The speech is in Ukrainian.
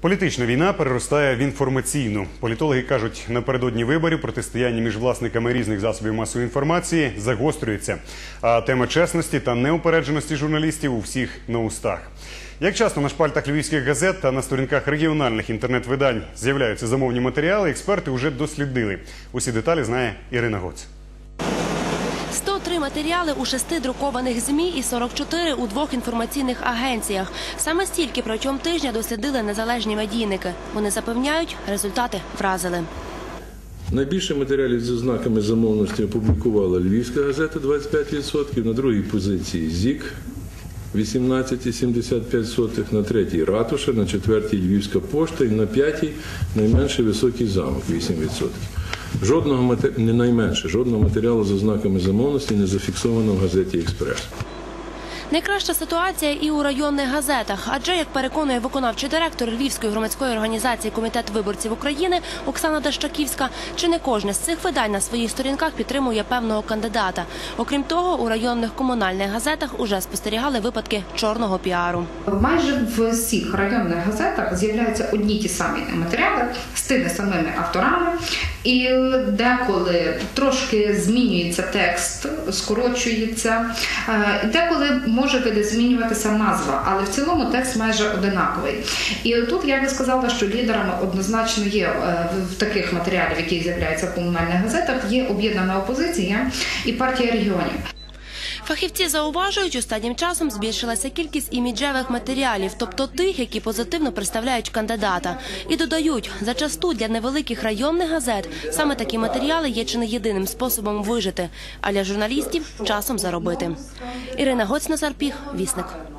Політична війна переростає в інформаційну. Політологи кажуть, напередодні виборів протистояння між власниками різних засобів масової інформації загострюється. А тема чесності та неупередженості журналістів у всіх на устах. Як часто на шпальтах львівських газет та на сторінках регіональних інтернет-видань з'являються замовні матеріали, експерти вже дослідили. Усі деталі знає Ірина Гоць. 103 матеріали у шести друкованих ЗМІ і 44 у двох інформаційних агенціях. Саме стільки протягом тижня дослідили незалежні медійники. Вони запевняють, результати вразили. Найбільше матеріалів з ознаками замовності опублікувала Львівська газета 25%, на другій позиції ЗІК 18,75%, на третій Ратуша, на четвертій Львівська пошта і на п'ятій найменший високий замок 8%. Жодного мате- не найменше, жодного матеріалу з ознаками замовності не зафіксовано в газеті Експрес. Найкраща ситуація і у районних газетах. Адже, як переконує виконавчий директор Львівської громадської організації Комітет виборців України Оксана Дащаківська, чи не кожне з цих видань на своїх сторінках підтримує певного кандидата. Окрім того, у районних комунальних газетах уже спостерігали випадки чорного піару. Майже в всіх районних газетах з'являються одні ті самі матеріали з тими самими авторами, і деколи трошки змінюється текст, скорочується, е, деколи може видозмінюватися назва, але в цілому текст майже одинаковий. І тут я би сказала, що лідерами однозначно є е, в таких матеріалів, які з'являються в комунальних газетах, є об'єднана опозиція і партія регіонів. Фахівці зауважують, останнім часом збільшилася кількість іміджевих матеріалів, тобто тих, які позитивно представляють кандидата. І додають, зачасту для невеликих районних газет саме такі матеріали є чи не єдиним способом вижити, а для журналістів часом заробити. Ірина Гоць Назарпіх, вісник.